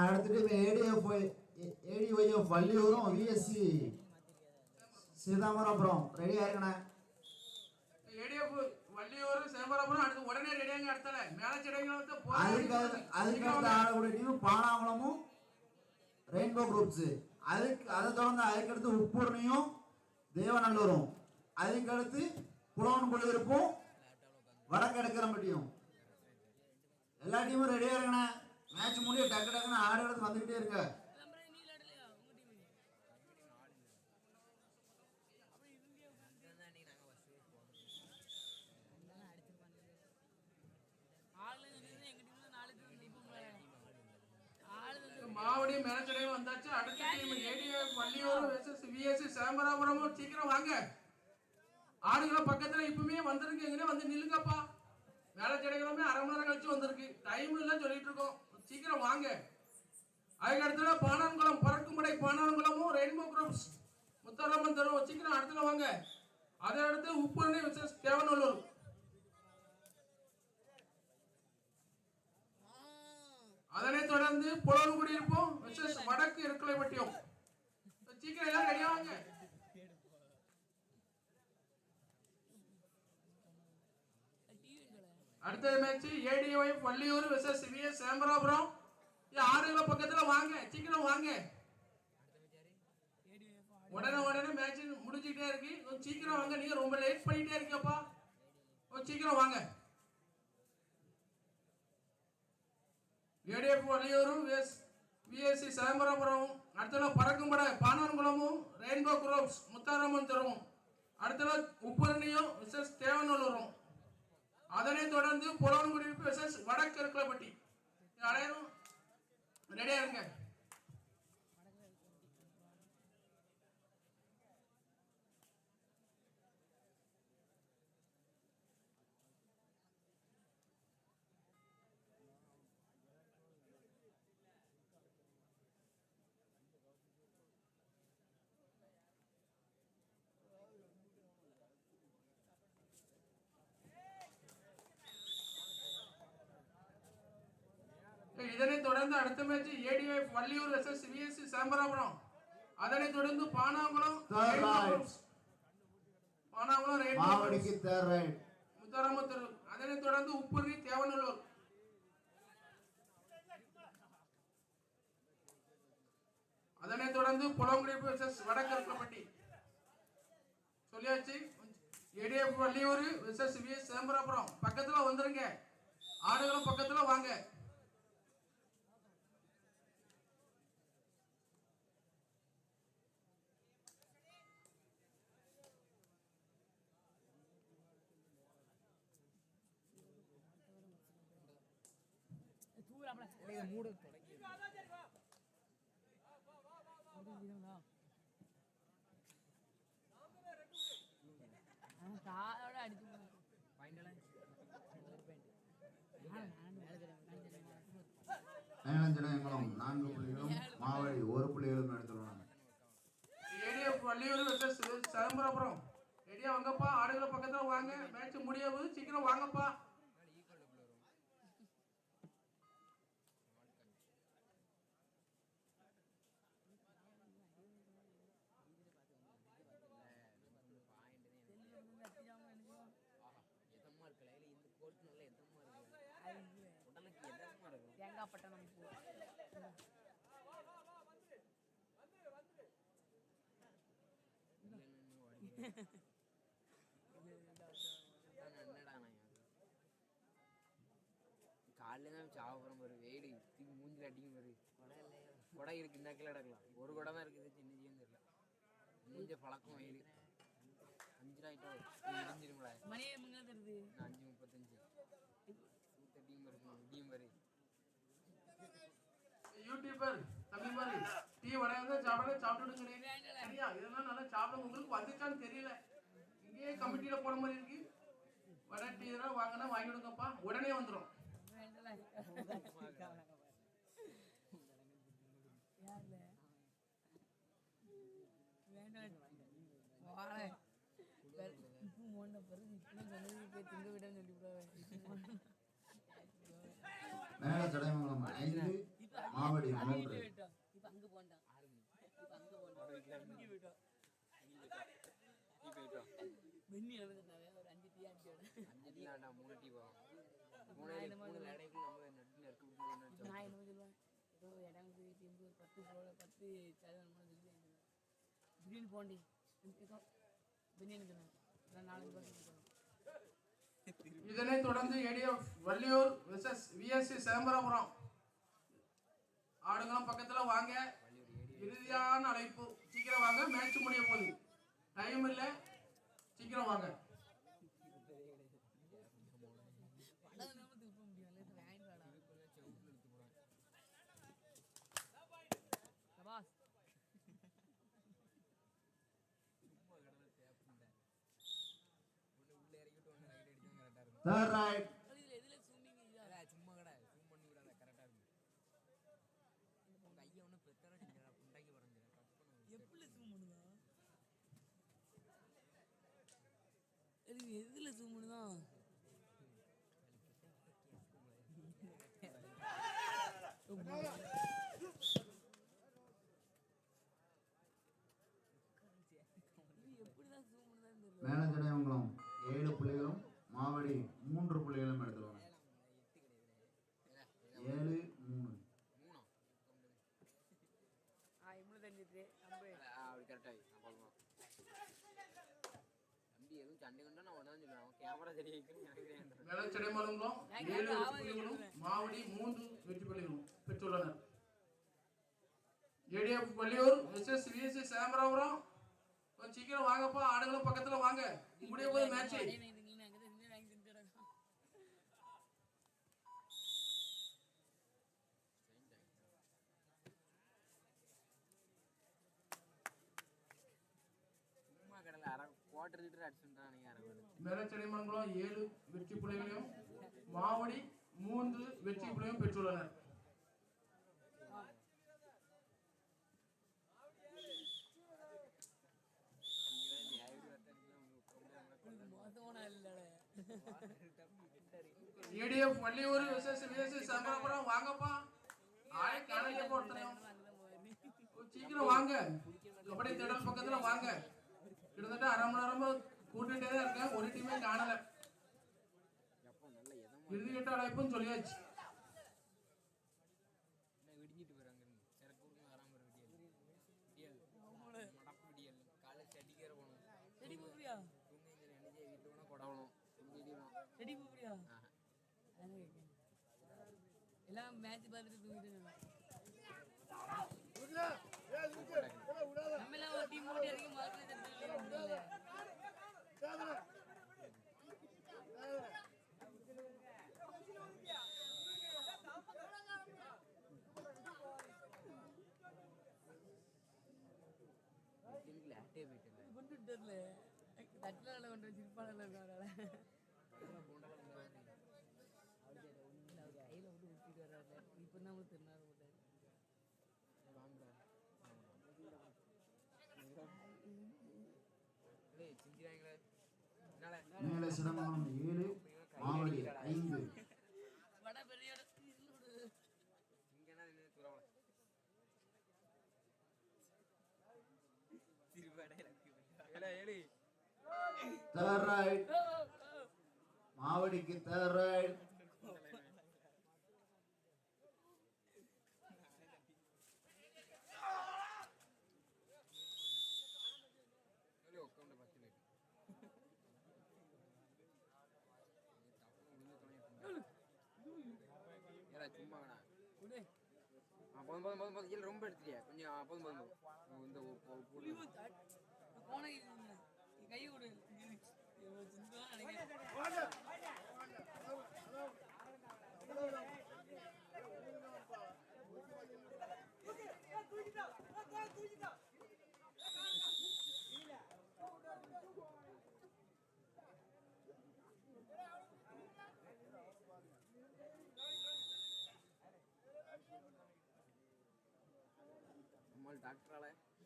அடுத்துட்டு ADF ADYF வள்ளியூரும் VSC சீதாமரபுரம் ரெடியா இருக்கண்ணே ADF Valliyur சேம்பரபுரம் அடுத்து உடனே ரெடியாங்க அடுத்தல மேலச்சடைகளை வந்து அதுக்கு அதுக்கு அடுத்து ஆடக்கூடிய டீம் பானாங்குளமும் ரெயின்போ குரூப்ஸ் அதுக்கு அதை தொடர்ந்து அதுக்கடுத்து உப்பூர்ணியும் தேவநல்லூரும் அதுக்கடுத்து புலவன் குடியிருப்பும் வடக்கிழக்கிறம்பட்டியும் எல்லா டீமும் ரெடியா இருக்கண்ணே மேட்ச் முடிய டக்கு டக்குன்னு ஆடு எடுத்து வந்துகிட்டே இருக்க. மாவடி மேலச்சடையும் வந்தாச்சு. அடுத்த team ATF Valliyur versus VSC சேம்பராபுரமும் சீக்கிரம் வாங்க. ஆடுகளை பக்கத்துல இப்பவுமே வந்திருக்கு. எங்கனே வந்து நில்லுங்கப்பா. மேலச்சடைகளுமே அரை மணி நேரம் கழிச்சு வந்திருக்கு. டைம் இல்ல சொல்லிட்டு இருக்கோம். சீக்கிரம் வாங்க. அதுக்கு அடுத்தது பானான்குளம் பறக்குமடை பானான்குளமும் ரெயின்போ குரூப்ஸ் முத்தாரம்மன் தரும் சீக்கிரம் அடுத்துல வாங்க. அதை அடுத்து உப்பரணி வெர்சஸ் தேவநல்லூர். அதனைத் தொடர்ந்து புலன் இருப்போம். வெர்சஸ் வடக்கு இருக்கலை பட்டியம் சீக்கிரம் எல்லாம் ரெடியா வாங்க. அடுத்தது match ADY Valliyur versus VS Sembarapuram ஆறு கிலோ பக்கத்தில் வாங்க சீக்கிரம் வாங்க. உடனே உடனே மேட்ச் முடிஞ்சுக்கிட்டே இருக்கு. கொஞ்சம் சீக்கிரம் வாங்க நீங்க ரொம்ப லேட் பண்ணிட்டே இருக்கீங்கப்பா. கொஞ்சம் சீக்கிரம் வாங்க. ஏடிஎஃப் வள்ளியூரும் விஎஸ் விஎஸ்சி சிதம்பரபுரம். அடுத்தல பறக்கும்பட பானன்குளமும் ரெயின்போ குரோப்ஸ் முத்தாரம்மன் தெருவும். அடுத்தல உப்பரணியும் விசஸ் தேவநல்லூரும். அதனைத் தொடர்ந்து புலவன்குடியிருப்பு விசஸ் வடக்கு இருக்கலப்பட்டி அனைவரும் ரெடியா இருங்க. இதனைத் தொடர்ந்து அடுத்த match ATF Valliyur versus VSC Sembarapuram அதனைத் தொடர்ந்து பானாங்குளம். பானாங்குளம். மாவடிக்கு தேர் ரைட் முத்தாரம்மத்தூர். அதனைத் தொடர்ந்து உப்புரி தேவநல்லூர். அதனைத் தொடர்ந்து புலங்குடிப்பு வெர்சஸ் வடக்கருக்கப்பட்டி சொல்லியாச்சு. ATF Valliyur versus VS Sembarapuram பக்கத்துல வந்துருங்க. ஆடுகளும் பக்கத்துல வாங்க. காலோட அடிச்சு மேலஞ்சனங்களும் நான்கு புள்ளிகளும் மாவடி ஒரு புள்ளிகளும் எடுத்துள்ளன வள்ளியூர் வெர்சஸ் சேம்பராபுரம் ரெடியா வாங்கப்பா ஆடுகளை பக்கத்துல வாங்க. மேட்ச் முடிய போது சீக்கிரம் வாங்கப்பா எதமா இருக்கல இல்ல இந்த கோர்ட் நல்ல எதமா இருக்கு உடலுக்கு எதமா இருக்கும் தேங்காய் பட்டணம் போ என்னடா நான் காலையில தான் சாப்பிட்றோம் பாரு. வெயில் தூக்கி மூஞ்சில அடிக்கும் பாரு. குடை இருக்கு இந்த கிலோ எடுக்கலாம் ஒரு குடை தான் இருக்குது சின்ன ஜீவன் தெரியல. மூஞ்ச பழக்கம் வெயில். அஞ்சு ஆயிட்டோம் இடிஞ்சிருங்களா மணி எங்க தருது? நான் அஞ்சு முப்பத்தஞ்சு. இடியும் பாரு யூடியூபர் தம்பி மாதிரி டீ வடை வந்து சாப்பிட சாப்பிட்டுடுங்க சரியா? இதெல்லாம் நல்லா சாப்பிட உங்களுக்கு வந்துச்சான்னு தெரியல. இங்கேயே கமிட்டியில போன மாதிரி இருக்கு. வடை டீ இதெல்லாம் வாங்கினா வாங்கிடுங்கப்பா உடனே வந்துடும் பிறகு சொல்லி திங்க மேல ஐந்து மாவடி மூன்று இப்ப அங்க போண்டான் இப்ப அங்க போண்டான் இங்க போயிட்டோம் நீ போயிட்டு வா வெண்ணி எழுதுனாவே ஒரு அஞ்சு டீ அடிச்சோட அஞ்சு டீ வேண்டாம் மூணு டீ போகும் மூணு மூணு இடைக்குள்ள நம்ம நட்டு நெருக்க முடியும் நான் என்ன சொல்லுவேன். ஏதோ இடம் திரும்பி ஒரு பத்து போல பத்து சதவீதம் சொல்லி திடீர்னு போண்டி ஏதோ பிரியாணி நான் நாலஞ்சு பேர் இதனைத் தொடர்ந்து ATF Valliyur versus VSC Chidambarapuram. ஆடுகளம் பக்கத்துல வாங்க. இறுதியான அழைப்பு. சீக்கிரம் வாங்க மேட்ச் முடிய போகுது. டைம் இல்லை. சீக்கிரம் வாங்க Third right. இது எதுல தெரியல. மேலஞ்சடையமங்கலம் ஏழு புள்ளிகளும் மாவடி மூன்று புள்ளிகளும் எடுத்துருவாங்க ஏழு மூணு. அப்படி கரெக்டாகி ஏழு வெற்றி புள்ளிகளும் மாவடி மூன்று வெற்றி புள்ளிகளும் பெற்றுள்ளனர் ஏடிஎஃப் வள்ளியூர் எஸ்எஸ் கொஞ்சம் சீக்கிரம் வாங்கப்பா ஆடுகளும் பக்கத்துல வாங்க முடிய போது மேட்ச் குவார்டர் லிட்டர் ஏழு வெற்றி புள்ளிகளையும் மாவடி மூன்று வெற்றி புள்ளியும் பெற்றுள்ளனர். ஏடிஎஃப் வள்ளியூர் விசேஷ விசேஷ சிதம்பரபுரம் வாங்கப்பா. ஆளை காலையில போட்டுறோம் சீக்கிரம் வாங்க. கபடி திடல் பக்கத்துல வாங்க. கிட்டத்தட்ட அரை மணி நேரமா கூட்டிட்டே தான் இருக்கேன். ஒரு டீமே காணல. எப்போ நல்ல எதமா இறுதிக்கட்ட அழைப்பும் சொல்லியாச்சு. விடிஞ்சிட்டு வராமல் ஒரு விடியல் விடியல் மடப்பு விடியல் காலை செடிக்கிற போகணும் செடி பூப்பியா தூங்க கொடவணும் தூங்கிடணும் செடி கேட்கேன். எல்லாம் மேட்ச் பார்த்துட்டு தூங்கிட்டு நம்ம எல்லாம் ஒரு டீம் போட்டு இறங்கி மார்க்கெட் எனக்கு லேட்டே போயிட்டு கொண்டு விட்டதுல தட்டில கொண்டு வச்சு வரீங்க அவர் கையில் விட்டு விட்டுட்டு வர்றாரு இப்போ தான் அவர் திருநாள் போட்டார் சிடமங்கலம் ஏழு மாவடி ஐந்து. தேர்ட் ரைட் மாவடிக்கு தேர்ட் ரைட் ஏடி உட்காந்து பத்து பேர் ஏடா சும்மா வேணா விடு. ஆ, போதும் போதும் போதும் போதும். இல்லை ரொம்ப எடுத்துட்டியா? கொஞ்சம் போதும் போதும் போதும். இந்த கை விடு சிந்துவா நினைக்கிறேன்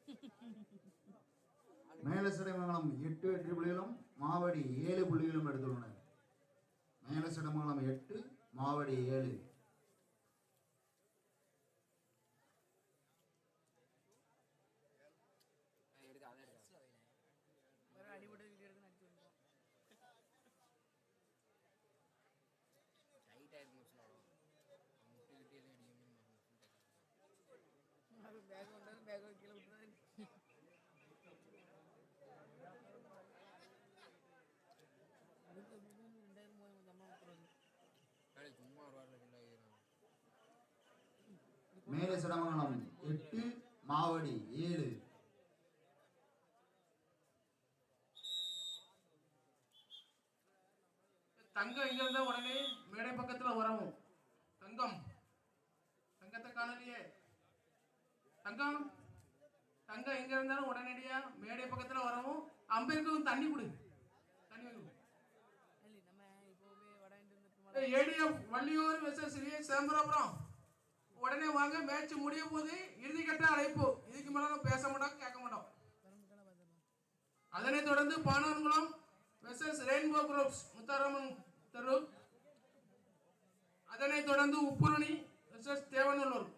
நம்மால் எட்டு மேல எட்டு புள்ளிகளும் மாவடி ஏழு புள்ளிகளும் எடுத்துள்ளனர். மேலசடமங்கலம் எட்டு மாவடி ஏழு. மேலே சிடமங்கலம் எட்டு மாவடி ஏழு. தங்கம் இங்க இருந்தா உடனே மேடை பக்கத்துல வரவும் தங்கம். தங்கத்தை காணலையே. தங்கம். தங்கம் எங்க இருந்தாலும் உடனடியா மேடை பக்கத்துல வரவும் அம்பேருக்கும் தண்ணி கொடு. தண்ணி இருந்து ஏடிஎஃப் வள்ளியூர் விஎஸ் சேம்பராபுரம் உடனே வாங்க மேட்ச் முடிய போது இறுதிக்கட்ட அழைப்பு. இதுக்கு மேல பேச மாட்டோம் கேட்க மாட்டோம். அதனைத் தொடர்ந்து Panankulam versus rainbow groups Mutharamman தெரு. அதனைத் தொடர்ந்து உப்புரணி வெர்சஸ் தேவநல்லூர்.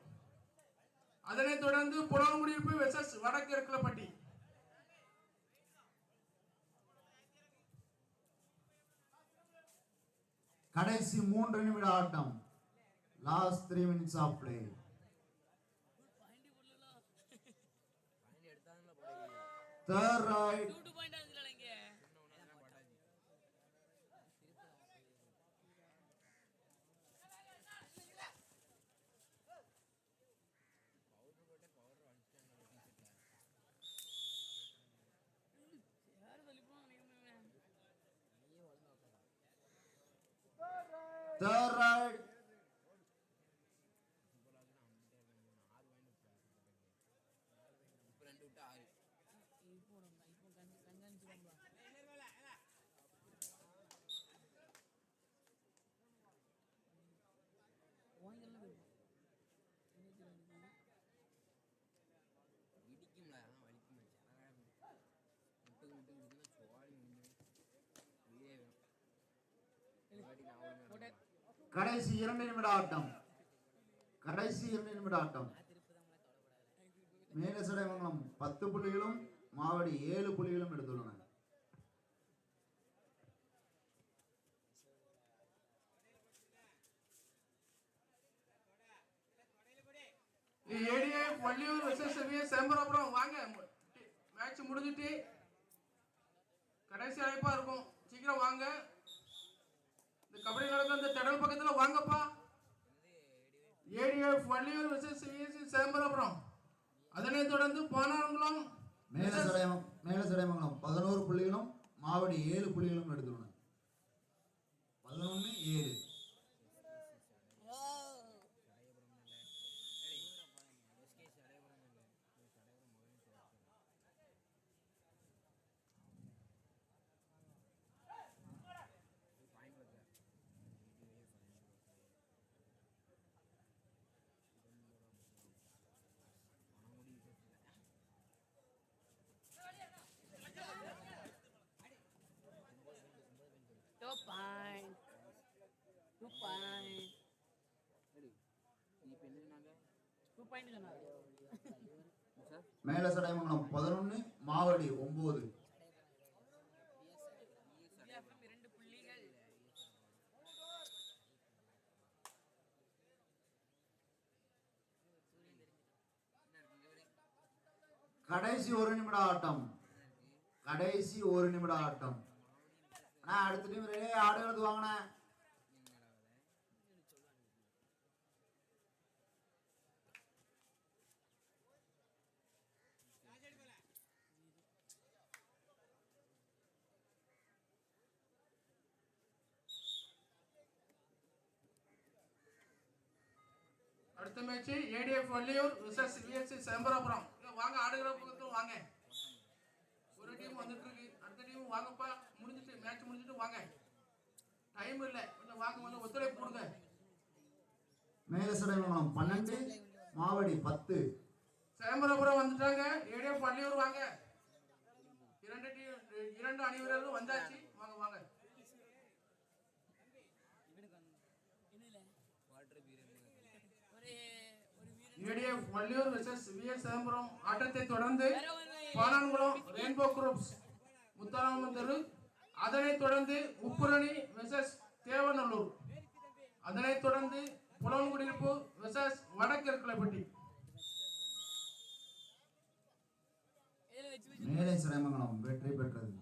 அதனைத் தொடர்ந்து புலங்குடியிருப்பு வெர்சஸ் இருக்கலப்பட்டி கடைசி மூன்று நிமிட ஆட்டம். Last three minutes of play point எடுத்தாங்களா போடுவீங்க தேர்ட் கடைசி இரண்டு நிமிட ஆட்டம் கடைசி இரண்டு நிமிட ஆட்டம் மேலே சடைமங்கலம் பத்து புள்ளிகளும் மாவடி ஏழு புள்ளிகளும் எடுத்துள்ளன. ஏடிஏ வள்ளியூர் வெர்சஸ் விஎஸ் வாங்க மேட்ச் முடிஞ்சிட்டு கடைசி அழைப்பா இருக்கும். சீக்கிரம் வாங்க. இந்த கபடி நடந்த இந்த திடல் பக்கத்துல வாங்கப்பா ATF Valliyur versus VS Sembarapuram அதனைத் தொடர்ந்து பானாங்குளம் மேலே சடைம மேலே சடைமங்கலம் பதினோரு புள்ளிகளும் மாவடி ஏழு புள்ளிகளும் எடுத்துள்ளன பதினொன்று ஏழு. மேல பாயிண்ட் சடைமங்கலம் பதினொன்னு மாவடி ஒன்பது கடைசி ஒரு நிமிட ஆட்டம். கடைசி ஒரு நிமிட ஆட்டம். அடுத்த டீம் ரெடியே ஆடுகிறது வாங்கினேன் அடுத்த match ATF Valliyur versus VSC Sembarapuram வாங்க ஆடுகிற பக்கத்துல வாங்க. ஒரு டீம் வந்துட்டு இருக்கு அடுத்த டீம் வாங்கப்பா. முடிஞ்சிட்டு மேட்ச் முடிஞ்சிட்டு வாங்க. டைம் இல்லை. கொஞ்சம் வாங்க வந்து ஒத்துழைப்பு கொடுங்க. மேலே சடைமங்கலம் பன்னெண்டு மாவடி பத்து. சேம்பராபுரம் வந்துட்டாங்க. ஏடிஎஃப் வள்ளியூர் வாங்க. இரண்டு டீம் இரண்டு அணி வீரர்களும் வந்தாச்சு. ADA Valliyur versus VS Chidambaram ஆட்டத்தை தொடர்ந்து பாலான்குளம் ரெயின்போ குரூப்ஸ் முத்தாராமன் தெரு அதனைத் தொடர்ந்து உப்புரணி விசஸ் தேவநல்லூர். அதனைத் தொடர்ந்து புலவன்குடியிருப்பு விசஸ் வடக்கிற்குலைப்பட்டி மேலை சிறைமங்கலம் வெற்றி பெற்றது.